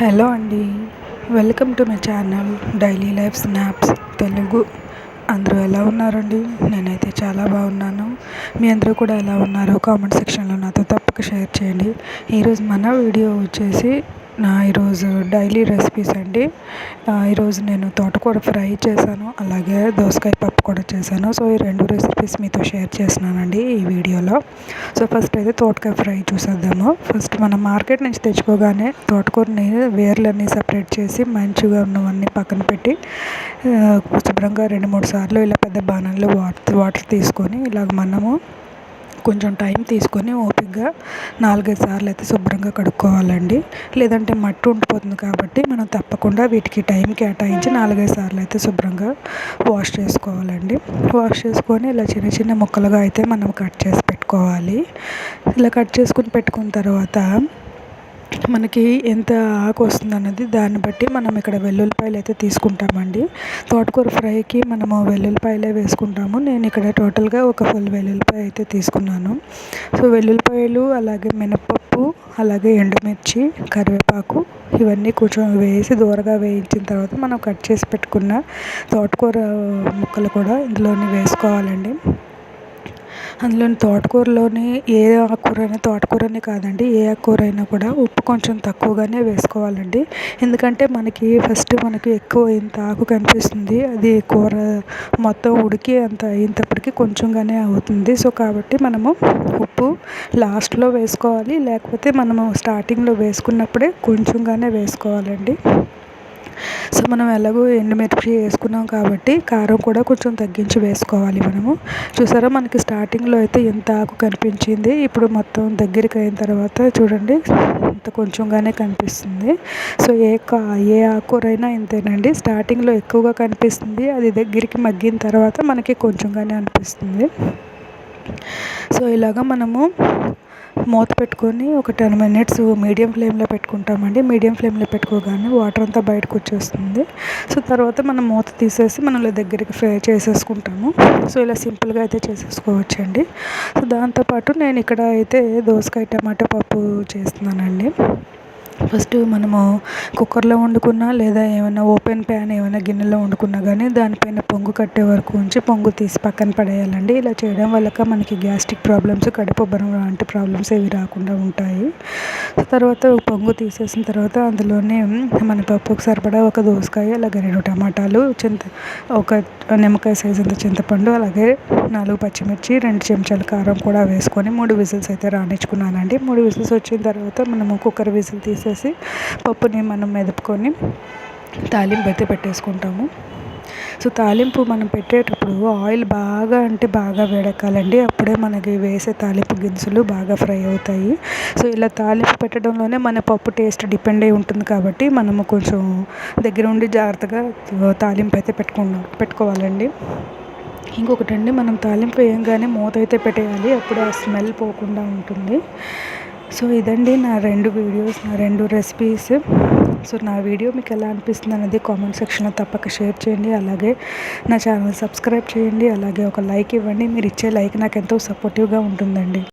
Hello అండి. Welcome to my channel daily life snaps Telugu. అందరూ ఎలా ఉన్నారండి? నేనైతే చాలా బాగున్నాను. మీ అందరూ కూడా ఎలా ఉన్నారో కామెంట్ సెక్షన్లో నాతో తప్పక షేర్ చేయండి. ఈరోజు మన వీడియో వచ్చేసి నా ఈరోజు డైలీ రెసిపీస్ అండి. ఈరోజు నేను తోటకూర ఫ్రై చేశాను అలాగే దోసకాయ పప్పు కూడా చేశాను. సో ఈ రెండు రెసిపీస్ మీతో షేర్ చేస్తున్నానండి ఈ వీడియోలో. సో ఫస్ట్ అయితే తోటకాయ ఫ్రై చూసేద్దాము. ఫస్ట్ మనం మార్కెట్ నుంచి తెచ్చుకోగానే తోటకూరని వేర్లన్నీ సపరేట్ చేసి మంచిగా ఉన్నవన్నీ పక్కన పెట్టి శుభ్రంగా రెండు మూడు సార్లు ఇలా పెద్ద బాణంలో వాటర్ వాటర్ తీసుకొని ఇలాగ మనము కొంచెం టైం తీసుకొని ఓపికగా నాలుగైదు సార్లు అయితే శుభ్రంగా కడుక్కోవాలండి. లేదంటే మట్టి ఉండిపోతుంది కాబట్టి మనం తప్పకుండా వీటికి టైం కేటాయించి నాలుగైదు సార్లు అయితే శుభ్రంగా వాష్ చేసుకోవాలండి. వాష్ చేసుకొని ఇలా చిన్న చిన్న ముక్కలుగా అయితే మనం కట్ చేసి పెట్టుకోవాలి. ఇలా కట్ చేసుకుని పెట్టుకున్న తర్వాత మనకి ఎంత ఆకు వస్తుంది అన్నది దాన్ని బట్టి మనం ఇక్కడ వెల్లుల్లిపాయలు అయితే తీసుకుంటామండి. తోటకూర ఫ్రైకి మనము వెల్లుల్లిపాయలే వేసుకుంటాము. నేను ఇక్కడ టోటల్గా ఒక ఫుల్ వెల్లుల్లిపాయ అయితే తీసుకున్నాను. సో వెల్లుల్లిపాయలు అలాగే మినపప్పు అలాగే ఎండుమిర్చి కరివేపాకు ఇవన్నీ కొంచెం వేసి దూరగా వేయించిన తర్వాత మనం కట్ చేసి పెట్టుకున్న తోటకూర ముక్కలు కూడా ఇందులోని వేసుకోవాలండి. అందులోని తోటకూరలోని ఏ ఆకుకూర అయినా తోటకూరనే కాదండి ఏ ఆకుకూర అయినా కూడా ఉప్పు కొంచెం తక్కువగానే వేసుకోవాలండి. ఎందుకంటే మనకి ఫస్ట్ మనకి ఎక్కువ ఇంత ఆకు కనిపిస్తుంది అది కూర మొత్తం ఉడికి అంత అయ్యేటప్పటికి కొంచెంగానే అవుతుంది. సో కాబట్టి మనము ఉప్పు లాస్ట్లో వేసుకోవాలి లేకపోతే మనము స్టార్టింగ్లో వేసుకున్నప్పుడే కొంచెంగానే వేసుకోవాలండి. సో మనం ఎలాగో ఎండుమిర్చి వేసుకున్నాం కాబట్టి కారం కూడా కొంచెం తగ్గించి వేసుకోవాలి మనము. చూసారా మనకి స్టార్టింగ్లో అయితే ఎంత ఆకు కనిపించింది. ఇప్పుడు మొత్తం దగ్గరికి అయిన తర్వాత చూడండి ఇంత కొంచెంగానే కనిపిస్తుంది. సో ఏ కా ఏ ఆకురైనా ఇంతేనండి. స్టార్టింగ్లో ఎక్కువగా కనిపిస్తుంది. అది దగ్గరికి మగ్గిన తర్వాత మనకి కొంచెంగానే అనిపిస్తుంది. సో ఇలాగ మనము మూత పెట్టుకొని ఒక టెన్ మినిట్స్ మీడియం ఫ్లేమ్లో పెట్టుకుంటామండి. మీడియం ఫ్లేమ్లో పెట్టుకోగానే వాటర్ అంతా బయటకు వచ్చేస్తుంది. సో తర్వాత మనం మూత తీసేసి మనం దగ్గరికి ఫ్రై చేసేసుకుంటాము. సో ఇలా సింపుల్గా అయితే చేసేసుకోవచ్చండి. సో దాంతోపాటు నేను ఇక్కడ అయితే దోసకాయ టమాటో పప్పు చేస్తున్నానండి. ఫస్ట్ మనము కుక్కర్లో వండుకున్నా లేదా ఏమైనా ఓపెన్ ప్యాన్ ఏమైనా గిన్నెలో వండుకున్నా కానీ దానిపైన పొంగు కట్టే వరకు ఉంచి పొంగు తీసి పక్కన పడేయాలండి. ఇలా చేయడం వల్ల మనకి గ్యాస్ట్రిక్ ప్రాబ్లమ్స్ కడుపు ఉబ్బరం లాంటి ప్రాబ్లమ్స్ ఏవి రాకుండా ఉంటాయి. తర్వాత పొంగు తీసేసిన తర్వాత అందులోనే మన పప్పుకు సరిపడా ఒక దోసకాయ అలాగే రెండు టమాటాలు చింత ఒక నిమ్మకాయ సైజ్ అంత చింతపండు అలాగే నాలుగు పచ్చిమిర్చి రెండు చెంచాల కారం కూడా వేసుకొని మూడు విజిల్స్ అయితే రాణించుకున్నానండి మూడు విజిల్స్ వచ్చిన తర్వాత మనము కుక్కర్ విజిల్ వేసేసి పప్పుని మనం మెదుపుకొని తాలింపు అయితే పెట్టేసుకుంటాము. సో తాలింపు మనం పెట్టేటప్పుడు ఆయిల్ బాగా అంటే బాగా వేడెక్కాలండి. అప్పుడే మనకి వేసే తాలింపు గింజలు బాగా ఫ్రై అవుతాయి. సో ఇలా తాలింపు పెట్టడంలోనే మన పప్పు టేస్ట్ డిపెండ్ అయి ఉంటుంది కాబట్టి మనము కొంచెం దగ్గర ఉండి జాగ్రత్తగా తాలింపు అయితే పెట్టుకున్నాం పెట్టుకోవాలండి. ఇంకొకటి అండి మనం తాలింపు వేయంగానే మూత అయితే పెట్టేయాలి. అప్పుడు ఆ స్మెల్ పోకుండా ఉంటుంది. సో ఇదండి నా రెండు వీడియోస్ నా రెండు రెసిపీస్ సో నా వీడియో మీకు ఎలా అనిపిస్తుంది అనేది కామెంట్ సెక్షన్లో తప్పక షేర్ చేయండి. అలాగే నా ఛానల్ సబ్స్క్రైబ్ చేయండి. అలాగే ఒక లైక్ ఇవ్వండి. మీరు ఇచ్చే లైక్ నాకు ఎంతో సపోర్టివ్గా ఉంటుందండి.